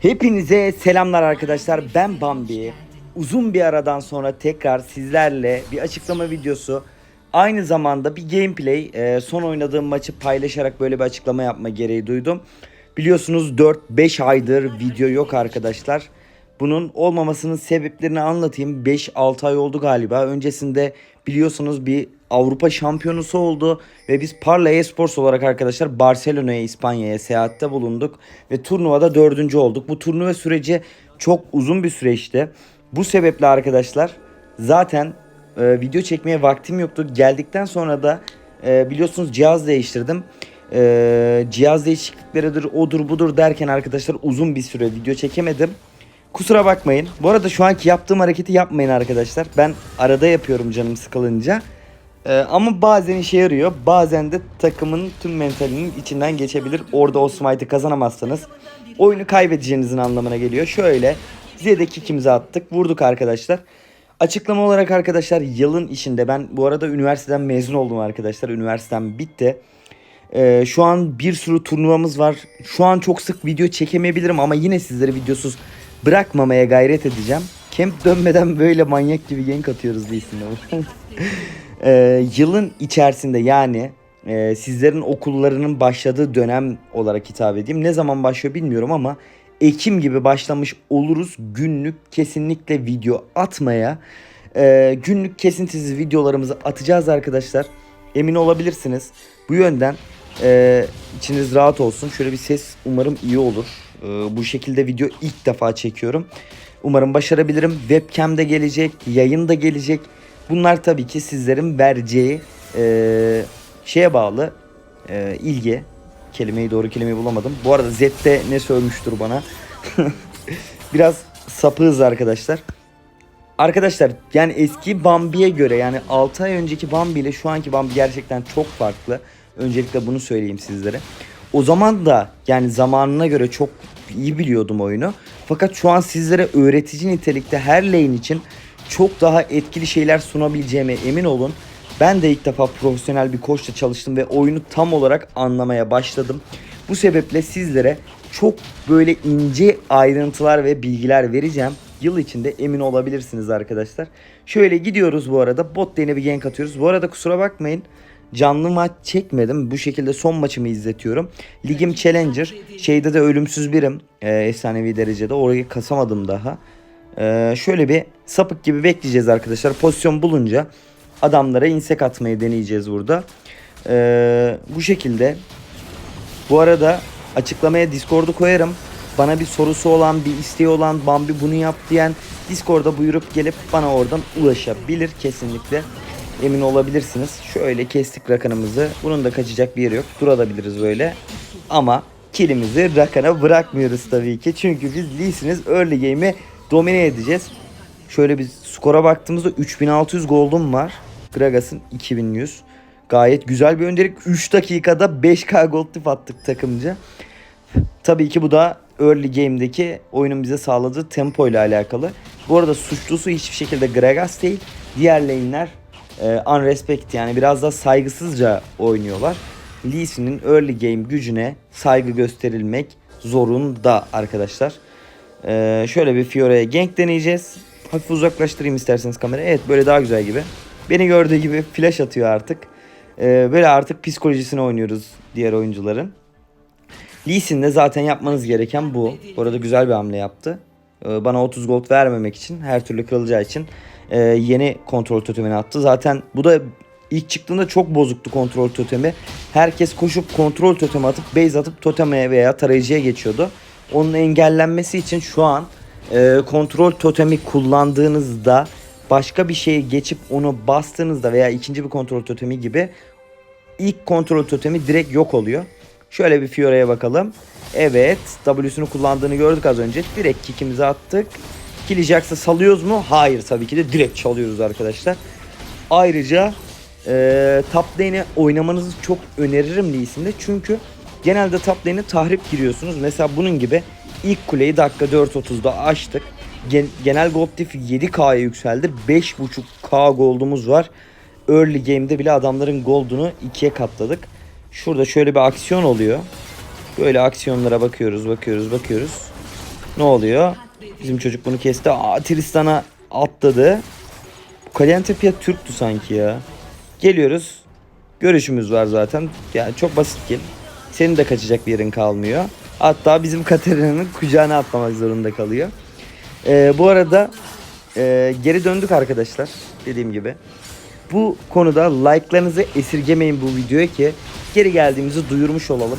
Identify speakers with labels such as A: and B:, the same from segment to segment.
A: Hepinize selamlar arkadaşlar. Ben Bambi. Uzun bir aradan sonra tekrar sizlerle bir açıklama videosu. Aynı zamanda bir gameplay. e, son oynadığım maçı paylaşarak böyle bir açıklama yapma gereği duydum. Biliyorsunuz 4-5 aydır video yok arkadaşlar. Bunun olmamasının sebeplerini anlatayım. 5-6 ay oldu galiba. Öncesinde biliyorsunuz bir Avrupa şampiyonusu oldu ve biz Parla Esports olarak arkadaşlar Barcelona'ya, İspanya'ya seyahatte bulunduk ve turnuvada dördüncü olduk. Bu turnuva süreci çok uzun bir süreçti. Bu sebeple arkadaşlar zaten e, video çekmeye vaktim yoktu. Geldikten sonra da e, biliyorsunuz cihaz değiştirdim. E, cihaz değişiklikleridir, odur budur derken arkadaşlar uzun bir süre video çekemedim. Kusura bakmayın. Bu arada şu anki yaptığım hareketi yapmayın arkadaşlar. Ben arada yapıyorum canım sıkılınca. Ee, ama bazen işe yarıyor. Bazen de takımın tüm mentalinin içinden geçebilir. Orada o smite'ı kazanamazsanız oyunu kaybedeceğinizin anlamına geliyor. Şöyle Z'deki ikimize attık. Vurduk arkadaşlar. Açıklama olarak arkadaşlar yılın işinde ben bu arada üniversiteden mezun oldum arkadaşlar. Üniversitem bitti. Ee, şu an bir sürü turnuvamız var. Şu an çok sık video çekemeyebilirim ama yine sizleri videosuz bırakmamaya gayret edeceğim. Camp dönmeden böyle manyak gibi gank atıyoruz değilsin. ee, yılın içerisinde yani e, sizlerin okullarının başladığı dönem olarak hitap edeyim. Ne zaman başlıyor bilmiyorum ama Ekim gibi başlamış oluruz günlük kesinlikle video atmaya. Ee, günlük kesintisiz videolarımızı atacağız arkadaşlar. Emin olabilirsiniz. Bu yönden e, içiniz rahat olsun. Şöyle bir ses umarım iyi olur. Ee, bu şekilde video ilk defa çekiyorum. Umarım başarabilirim. Webcam de gelecek, yayın da gelecek. Bunlar tabii ki sizlerin vereceği e, şeye bağlı e, ilgi. Kelimeyi doğru kelimeyi bulamadım. Bu arada Zette ne sövmüştür bana. Biraz sapığız arkadaşlar. Arkadaşlar yani eski Bambi'ye göre yani 6 ay önceki Bambi ile şu anki Bambi gerçekten çok farklı. Öncelikle bunu söyleyeyim sizlere. O zaman da yani zamanına göre çok iyi biliyordum oyunu. Fakat şu an sizlere öğretici nitelikte her lane için çok daha etkili şeyler sunabileceğime emin olun. Ben de ilk defa profesyonel bir koçla çalıştım ve oyunu tam olarak anlamaya başladım. Bu sebeple sizlere çok böyle ince ayrıntılar ve bilgiler vereceğim. Yıl içinde emin olabilirsiniz arkadaşlar. Şöyle gidiyoruz bu arada. Bot lane'e bir gank atıyoruz. Bu arada kusura bakmayın. Canlı maç çekmedim. Bu şekilde son maçımı izletiyorum. Ligim Challenger. Şeyde de ölümsüz birim. Ee, efsanevi derecede. Orayı kasamadım daha. Ee, şöyle bir sapık gibi bekleyeceğiz arkadaşlar. Pozisyon bulunca adamlara insek atmayı deneyeceğiz burada. Ee, bu şekilde. Bu arada açıklamaya Discord'u koyarım. Bana bir sorusu olan, bir isteği olan, Bambi bunu yap diyen Discord'a buyurup gelip bana oradan ulaşabilir kesinlikle. Emin olabilirsiniz. Şöyle kestik rakanımızı. Bunun da kaçacak bir yeri yok. Durabiliriz böyle. Ama kilimizi rakana bırakmıyoruz tabii ki. Çünkü biz Lee'siniz early game'i domine edeceğiz. Şöyle bir skora baktığımızda 3600 gold'um var. Gragas'ın 2100. Gayet güzel bir öndelik. 3 dakikada 5k gold tip attık takımca. Tabii ki bu da early game'deki oyunun bize sağladığı tempo ile alakalı. Bu arada suçlusu hiçbir şekilde Gragas değil. Diğer lane'ler e, unrespect yani biraz da saygısızca oynuyorlar. Lee Sin'in early game gücüne saygı gösterilmek zorunda arkadaşlar. E, şöyle bir Fiora'ya gank deneyeceğiz. Hafif uzaklaştırayım isterseniz kamerayı. Evet böyle daha güzel gibi. Beni gördüğü gibi flash atıyor artık. E, böyle artık psikolojisini oynuyoruz diğer oyuncuların. Lee Sin'de zaten yapmanız gereken bu. Bu arada güzel bir hamle yaptı. Ee, Bana 30 gold vermemek için, her türlü kırılacağı için e, yeni kontrol totemini attı. Zaten bu da ilk çıktığında çok bozuktu kontrol totemi. Herkes koşup kontrol totemi atıp base atıp toteme veya tarayıcıya geçiyordu. Onun engellenmesi için şu an e, kontrol totemi kullandığınızda başka bir şeye geçip onu bastığınızda veya ikinci bir kontrol totemi gibi ilk kontrol totemi direkt yok oluyor. Şöyle bir Fiora'ya bakalım. Evet. W'sunu kullandığını gördük az önce. Direkt kickimizi attık. Killi Jax'a salıyoruz mu? Hayır tabii ki de direkt çalıyoruz arkadaşlar. Ayrıca e, top lane'e oynamanızı çok öneririm Lee'sinde. Çünkü genelde top lane'e tahrip giriyorsunuz. Mesela bunun gibi ilk kuleyi dakika 4.30'da açtık. Gen- genel gold diff'i 7K'ya yükseldi. 5.5K gold'umuz var. Early game'de bile adamların gold'unu ikiye katladık. Şurada şöyle bir aksiyon oluyor. Böyle aksiyonlara bakıyoruz, bakıyoruz, bakıyoruz. Ne oluyor? Bizim çocuk bunu kesti. Aa Tristan'a atladı. Caliente Türktü sanki ya. Geliyoruz. Görüşümüz var zaten. Yani çok basit kill. Senin de kaçacak bir yerin kalmıyor. Hatta bizim Katarina'nın kucağına atlamak zorunda kalıyor. Ee, bu arada e, geri döndük arkadaşlar. Dediğim gibi. Bu konuda like'larınızı esirgemeyin bu videoya ki geri geldiğimizi duyurmuş olalım.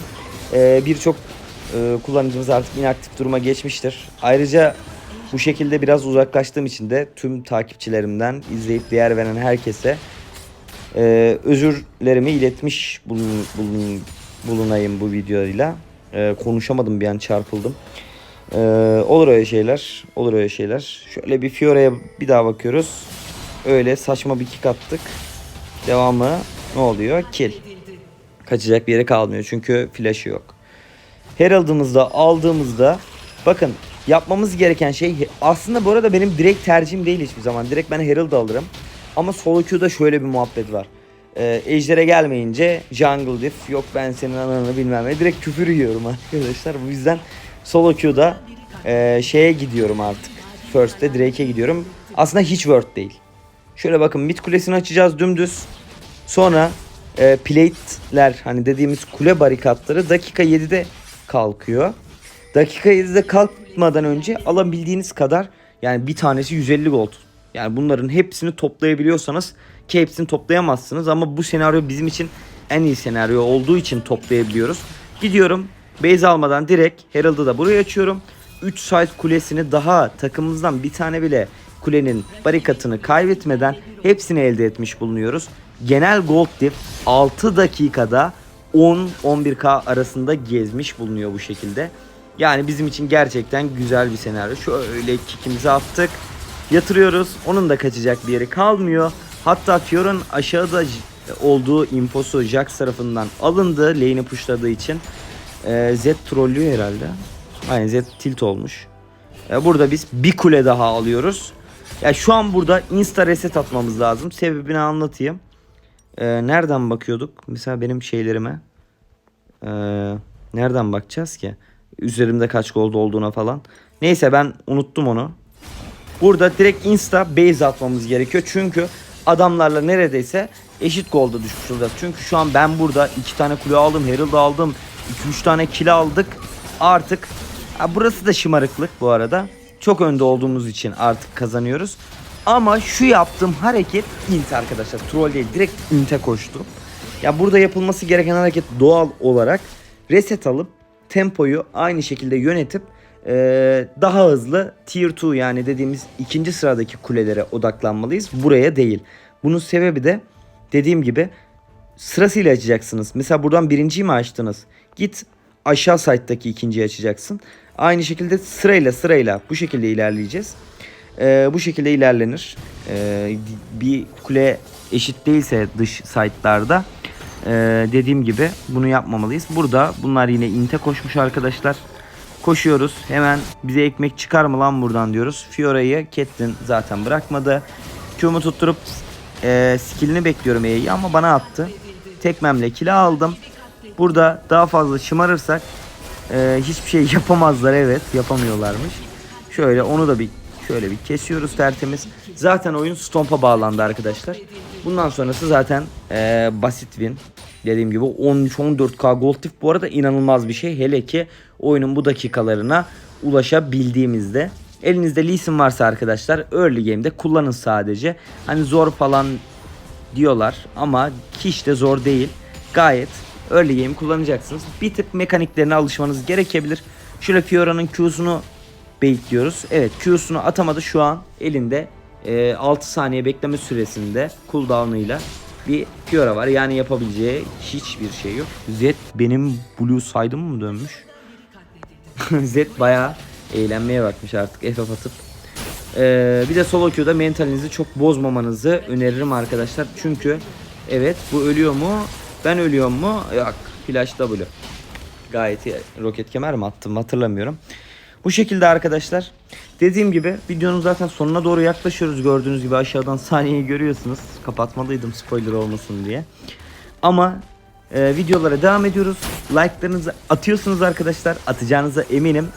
A: Ee, Birçok e, kullanıcımız artık inaktif duruma geçmiştir. Ayrıca bu şekilde biraz uzaklaştığım için de tüm takipçilerimden izleyip değer veren herkese e, özürlerimi iletmiş bulun, bulun, bulunayım bu videoyla. E, konuşamadım bir an çarpıldım. E, olur öyle şeyler. Olur öyle şeyler. Şöyle bir Fiora'ya bir daha bakıyoruz. Öyle saçma bir kick attık. Devamı ne oluyor? Kill. Kaçacak bir yere kalmıyor çünkü flash'ı yok. Herald'ımızda aldığımızda bakın yapmamız gereken şey aslında bu arada benim direkt tercihim değil hiçbir zaman. Direkt ben Herald alırım. Ama solo queue'da şöyle bir muhabbet var. Ee, Ejder'e gelmeyince jungle diff yok ben senin ananı bilmem ne. Direkt küfür yiyorum arkadaşlar. Bu yüzden solo queue'da e, şeye gidiyorum artık. First'te Drake'e gidiyorum. Aslında hiç word değil. Şöyle bakın mid kulesini açacağız dümdüz. Sonra e, plate'ler hani dediğimiz kule barikatları dakika 7'de kalkıyor. Dakika 7'de kalkmadan önce alabildiğiniz kadar yani bir tanesi 150 gold. Yani bunların hepsini toplayabiliyorsanız ki hepsini toplayamazsınız ama bu senaryo bizim için en iyi senaryo olduğu için toplayabiliyoruz. Gidiyorum base almadan direkt Herald'ı da buraya açıyorum. 3 side kulesini daha takımımızdan bir tane bile kulenin barikatını kaybetmeden hepsini elde etmiş bulunuyoruz. Genel gold diff 6 dakikada 10-11k arasında gezmiş bulunuyor bu şekilde. Yani bizim için gerçekten güzel bir senaryo. Şöyle kickimizi attık. Yatırıyoruz. Onun da kaçacak bir yeri kalmıyor. Hatta Fiora'nın aşağıda olduğu infosu Jax tarafından alındı. Lane'i pushladığı için. Ee, Z trollüyor herhalde. Aynen Z tilt olmuş. Ee, burada biz bir kule daha alıyoruz. Ya şu an burada insta reset atmamız lazım. Sebebini anlatayım. Ee, nereden bakıyorduk? Mesela benim şeylerime. Ee, nereden bakacağız ki? Üzerimde kaç gold olduğuna falan. Neyse ben unuttum onu. Burada direkt insta base atmamız gerekiyor. Çünkü adamlarla neredeyse eşit golda düşmüş olacağız. Çünkü şu an ben burada iki tane kule aldım, Herald aldım, 2-3 tane kill aldık. Artık ha, burası da şımarıklık bu arada. Çok önde olduğumuz için artık kazanıyoruz. Ama şu yaptığım hareket int arkadaşlar. Troll değil direkt inte koştu. Ya burada yapılması gereken hareket doğal olarak reset alıp tempoyu aynı şekilde yönetip eee, daha hızlı tier 2 yani dediğimiz ikinci sıradaki kulelere odaklanmalıyız. Buraya değil. Bunun sebebi de dediğim gibi sırasıyla açacaksınız. Mesela buradan birinciyi mi açtınız? Git aşağı site'daki ikinciyi açacaksın. Aynı şekilde sırayla sırayla bu şekilde ilerleyeceğiz. Ee, bu şekilde ilerlenir. Ee, bir kule eşit değilse dış site'larda ee, dediğim gibi bunu yapmamalıyız. Burada bunlar yine inte koşmuş arkadaşlar. Koşuyoruz. Hemen bize ekmek çıkar mı lan buradan diyoruz. Fiora'yı Catelyn zaten bırakmadı. Q'mu tutturup e, skillini bekliyorum E'yi ama bana attı. Tekmemle kila aldım. Burada daha fazla şımarırsak e, hiçbir şey yapamazlar evet yapamıyorlarmış. Şöyle onu da bir şöyle bir kesiyoruz tertemiz. Zaten oyun Stomp'a bağlandı arkadaşlar. Bundan sonrası zaten e, basit win. Dediğim gibi 13-14k gold tip bu arada inanılmaz bir şey. Hele ki oyunun bu dakikalarına ulaşabildiğimizde. Elinizde Lee Sin varsa arkadaşlar early game'de kullanın sadece. Hani zor falan diyorlar ama hiç de zor değil. Gayet early game kullanacaksınız. Bir tık mekaniklerine alışmanız gerekebilir. Şöyle Fiora'nın Q'sunu baitliyoruz. Evet Q'sunu atamadı şu an elinde e, 6 saniye bekleme süresinde cooldown'ıyla bir Fiora var. Yani yapabileceği hiçbir şey yok. Z benim blue side'ım mı dönmüş? Z bayağı eğlenmeye bakmış artık FF atıp. Ee, bir de solo queue'da mentalinizi çok bozmamanızı öneririm arkadaşlar. Çünkü evet bu ölüyor mu? Ben ölüyor mu? Yok. Flash W. Gayet iyi. Roket kemer mi attım hatırlamıyorum. Bu şekilde arkadaşlar. Dediğim gibi videonun zaten sonuna doğru yaklaşıyoruz. Gördüğünüz gibi aşağıdan saniyeyi görüyorsunuz. Kapatmalıydım spoiler olmasın diye. Ama e, videolara devam ediyoruz. Like'larınızı atıyorsunuz arkadaşlar. Atacağınıza eminim.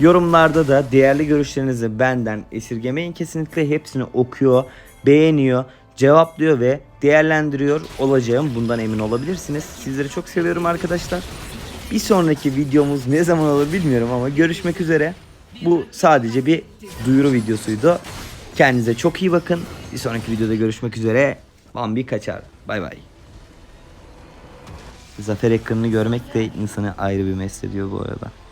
A: Yorumlarda da değerli görüşlerinizi benden esirgemeyin. Kesinlikle hepsini okuyor, beğeniyor, cevaplıyor ve değerlendiriyor olacağım. Bundan emin olabilirsiniz. Sizleri çok seviyorum arkadaşlar. Bir sonraki videomuz ne zaman olur bilmiyorum ama görüşmek üzere. Bu sadece bir duyuru videosuydu. Kendinize çok iyi bakın. Bir sonraki videoda görüşmek üzere. Bambi kaçar. Bay bay. Zafer ekranını görmek de insanı ayrı bir mest ediyor bu arada.